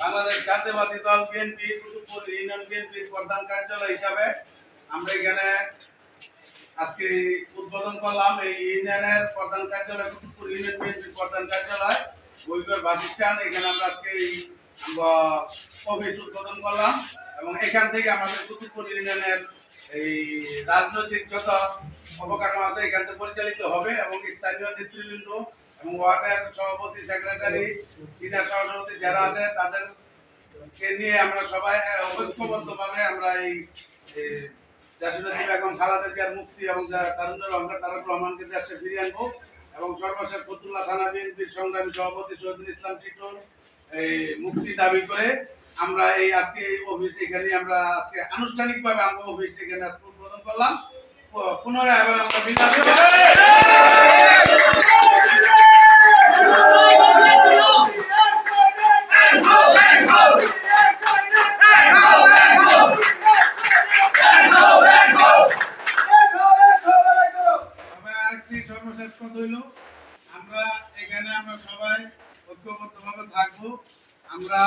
বাংলাদেশ জাতীয়বাদী দল BNP, Kutubpur union বিএনপির প্রধান কার্যালয় হিসাবে আমরা এখানে আজকে উদ্বোধন করলাম এই ইউনিয়নের প্রধান কার্যালয়, কুতুবপুর ইউনিয়ন বিএনপির প্রধান কার্যালয় বইগর বাস স্ট্যান্ড। এখানে আমরা আজকে আমরা অফিস উদ্বোধন করলাম এবং এখান থেকে আমাদের কুতুবপুর ইউনিয়নের এই রাজনৈতিক যত অবকাঠামো আছে এখান থেকে পরিচালিত হবে এবং স্থানীয় নেতৃবৃন্দ এবং ওয়ার্ডের সভাপতি, সেক্রেটারি, সিনিয়র সহসভাপতি যারা আছে তাদের কে নিয়ে আমরা সবাই ঐক্যবদ্ধভাবে আমরা এই দেশনেত্রী বেগম, খালাদা জিয়ার মুক্তি এবং তারুণ্যের অঙ্কা তারক রহমানকে দেশে ফিরিয়ে আনব। এবং সর্বশেষ ফতুল্লা থানা বিএনপির সংগ্রামী সভাপতি শহীদুল ইসলাম টিটুর এই মুক্তি দাবি করে আমরা এই আজকে এই অফিস এখানে আমরা আজকে আনুষ্ঠানিকভাবে আমরা অফিস এখানে উদ্বোধন করলাম। পুনরায় আবার আমরা বিদায় এখানে আমরা সবাই ঐক্যবদ্ধভাবে থাকব। আমরা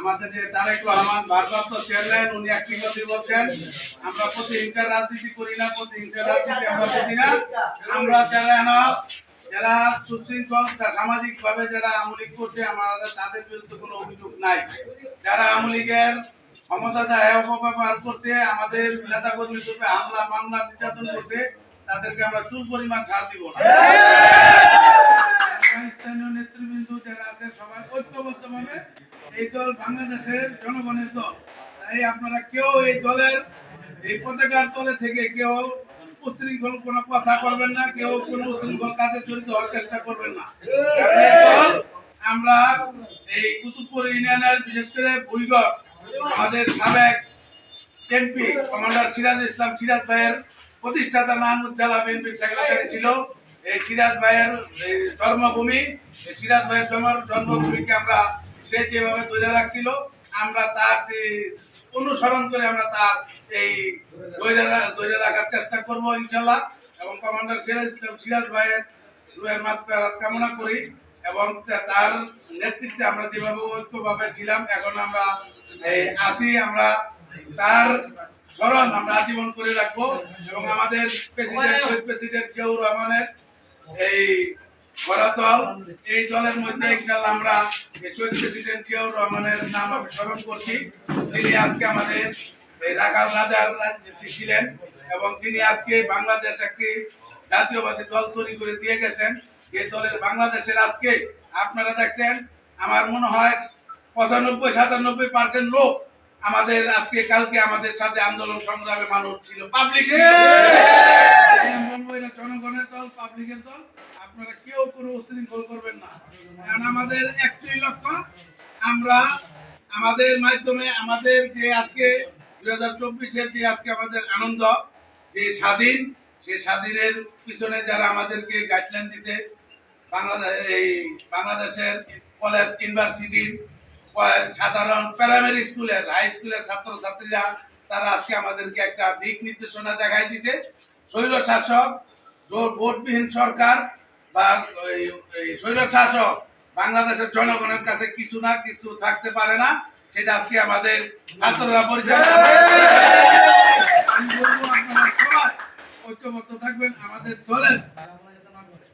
আমাদের যে তারেক রহমান ভারপ্রাপ্ত চেয়ারম্যান, উনি একটি কথা বলছেন, আমরা প্রতিহিংসার রাজনীতি করি না, প্রতিহিংসার রাজনীতি আমরা করি না। আমরা যারা না, যারা সুশৃঙ্খল সামাজিক ভাবে যারা আমলিক করছে, আমাদের তাদের বিরুদ্ধে কোনো অভিযোগ নাই। যারা আমলিকের ক্ষমতা অপব্যবহার করছে, আমাদের নেতা উপরে হামলা, মামলা, নির্যাতন করছে তাদেরকে আমরা চুল পরিমাণ ছাড় দিব না। নেতৃবৃন্দ যারা আছে, সবাই ঐক্যবদ্ধভাবে এই দল বাংলাদেশের জনগণের দল। তাই আপনারা কেউ এই দলের, এই পতাকার থেকে কেউ উশৃঙ্খল কোনো কথা করবেন না, কেউ উশৃঙ্খল কাজে হওয়ার চেষ্টা করবেন না। আমরা এই কুতুবপুর ইউনিয়নের, বিশেষ করে ভুইগড়, আমাদের সাবেক এমপি, কমান্ডার সিরাজ ইসলাম সিরাজ ভাইয়ের প্রতিষ্ঠাতা নানুর জেলা বিএনপির সেক্রেটারি ছিল, এই সিরাজ ভাইয়ের জন্মভূমি, এই সিরাজ ভাইয়ের জন্ম- জন্মভূমিকে আমরা সে যেভাবে ধরে রাখছিল, আমরা তার অনুসরণ করে আমরা তার এই ধরে রাখার চেষ্টা করব ইনশাল্লাহ এবং কমান্ডার সিরাজ সিরাজ ভাইয়ের রুহের মাত্রাত কামনা করি এবং তার নেতৃত্বে আমরা যেভাবে ঐক্যভাবে ছিলাম, এখন আমরা এই আসি আমরা তার স্মরণ আমরা আজীবন করে রাখব এবং আমাদের প্রেসিডেন্ট প্রেসিডেন্ট রহমানের এই এই দলের মধ্যে ইনশাল্লাহ আমরা শহীদ প্রেসিডেন্ট রহমানের নাম স্মরণ করছি। তিনি আজকে আমাদের এই রাখাল রাজার ছিলেন এবং তিনি আজকে বাংলাদেশ একটি জাতীয়বাদী দল তৈরি করে দিয়ে গেছেন। যে দলের বাংলাদেশের আজকে আপনারা দেখছেন, আমার মনে হয় পঁচানব্বই, সাতানব্বই পার্সেন্ট লোক আমাদের আজকে কালকে আমাদের সাথে আন্দোলন সংগ্রামে মানুষ ছিল। পাবলিক জনগণের দল পাবলিকের দল। আপনারা কেউ কোনো উশৃঙ্খল করবেন না। কারণ আমাদের একটি লক্ষ্য আমরা আমাদের মাধ্যমে আমাদের যে আজকে দুই হাজার চব্বিশের যে আজকে আমাদের আনন্দ যে স্বাধীন সেই স্বাধীনের পিছনে যারা আমাদেরকে গাইডলাইন দিতে বাংলাদেশ এই বাংলাদেশের কলেজ ইউনিভার্সিটির সাধারণ প্রাইমারি স্কুলের, হাই স্কুলের ছাত্রছাত্রীরা, তারা আজকে আমাদেরকে একটা দিক নির্দেশনা দেখাই দিছে স্বৈর শাসক ভোটবিহীন সরকার বা স্বৈর শাসক বাংলাদেশের জনগণের কাছে কিছু না কিছু থাকতে পারে না, সেটা আজকে আমাদের ছাত্ররা পরিচয় ঐক্যবদ্ধ থাকবেন আমাদের দলের।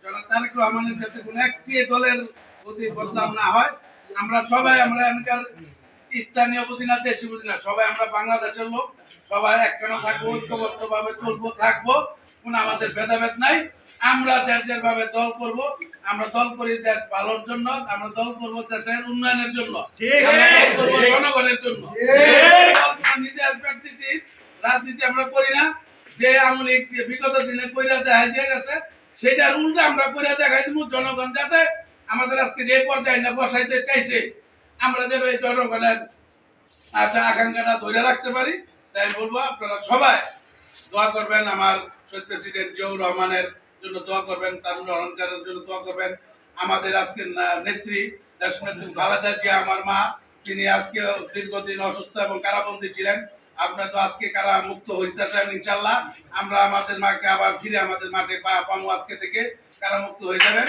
জনাব তারেক রহমানের যাতে কোনো একটি দলের প্রতি বদলাম না হয় আমরা সবাই আমরা এখানকার স্থানীয় বুঝি না দেশি বুঝি না সবাই আমরা বাংলাদেশের লোক সবাই একখানে থাকব ঐক্যবদ্ধ ভাবে চলবো থাকব কোনো আমাদের ভেদাভেদ নাই। আমরা যার যার ভাবে দল করব আমরা দল করি দেশ ভালোর জন্য আমরা দল করব দেশের উন্নয়নের জন্য জনগণের জন্য। নিজের রাজনীতি আমরা করি না। যে আমলিক বিগত দিনে কইরা দেখাই দিয়ে গেছে সেটার উল্টা আমরা কইরা দেখাই দিব জনগণ যাতে আমাদের আজকে যে পর্যায়ে না বসাইতে চাইছে, আমরা যেন এই জনগণের আশা, আকাঙ্ক্ষাটা ধরে রাখতে পারি। তাই বলব, আপনারা সবাই দোয়া করবেন আমার শহীদ প্রেসিডেন্ট জিয়াউর রহমানের জন্য দোয়া করবেন তারুণ অলঙ্কারের জন্য দোয়া করবেন। আমাদের আজকের নেত্রী দেশনেত্রী খালেদা জিয়া, আমার মা, তিনি আজকে দীর্ঘদিন অসুস্থ এবং কারাবন্দী ছিলেন। আপনারা তো আজকে কারা মুক্ত হইতেছেন ইনশাল্লাহ আমরা আমাদের মাকে আবার ফিরে আমাদের মাঠে পাবো আজকে থেকে কারা মুক্ত হয়ে যাবেন।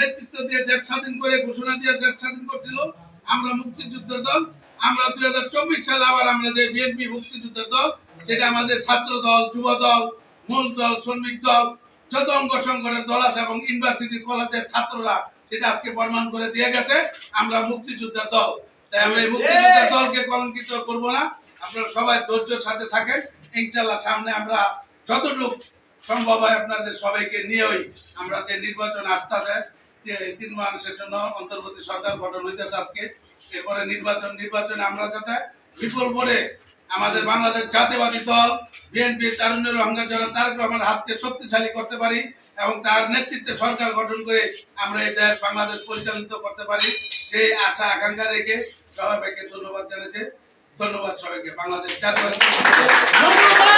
নেতৃত্ব দিয়ে দেশ স্বাধীন করে, ঘোষণা দিয়ে দেশ স্বাধীন করছিল। আমরা মুক্তিযুদ্ধের দল। আমরা দুই হাজার চব্বিশ সালে আবার আমরা যে বিএনপি মুক্তিযুদ্ধের দল, সেটা আমাদের ছাত্র দল, যুব দল, মূল দল, শ্রমিক দল, যত অঙ্গ সংগঠনের দল আছে এবং ইউনিভার্সিটি কলেজের ছাত্ররা, সেটা আজকে প্রমাণ করে দিয়ে গেছে, আমরা মুক্তিযুদ্ধের দল। তাই আমরা এই মুক্তিযুদ্ধের দলকে কলঙ্কিত করব না। আপনারা সবাই ধৈর্যের সাথে থাকেন। ইনশাল্লাহ সামনে আমরা যতটুকু সম্ভব হয় আপনাদের সবাইকে নিয়েই আমরা যে নির্বাচন আসতেছে যে তিন মাসের জন্য অন্তর্বর্তী সরকার গঠন হইতেছে আজকে। এরপরে নির্বাচন, নির্বাচনে আমরা যাতে বিপুল করে আমাদের বাংলাদেশ জাতীয়বাদী দল বিএনপি তারুণ্যের অঙ্গাচরণ তারেক রহমানের হাতকে শক্তিশালী করতে পারি এবং তার নেতৃত্বে সরকার গঠন করে আমরা এই দেশ, বাংলাদেশ পরিচালিত করতে পারি। সেই আশা, আকাঙ্ক্ষা রেখে সবাইকে ধন্যবাদ জানাতে, ধন্যবাদ সবাইকে। বাংলাদেশ জাতীয়বাদী।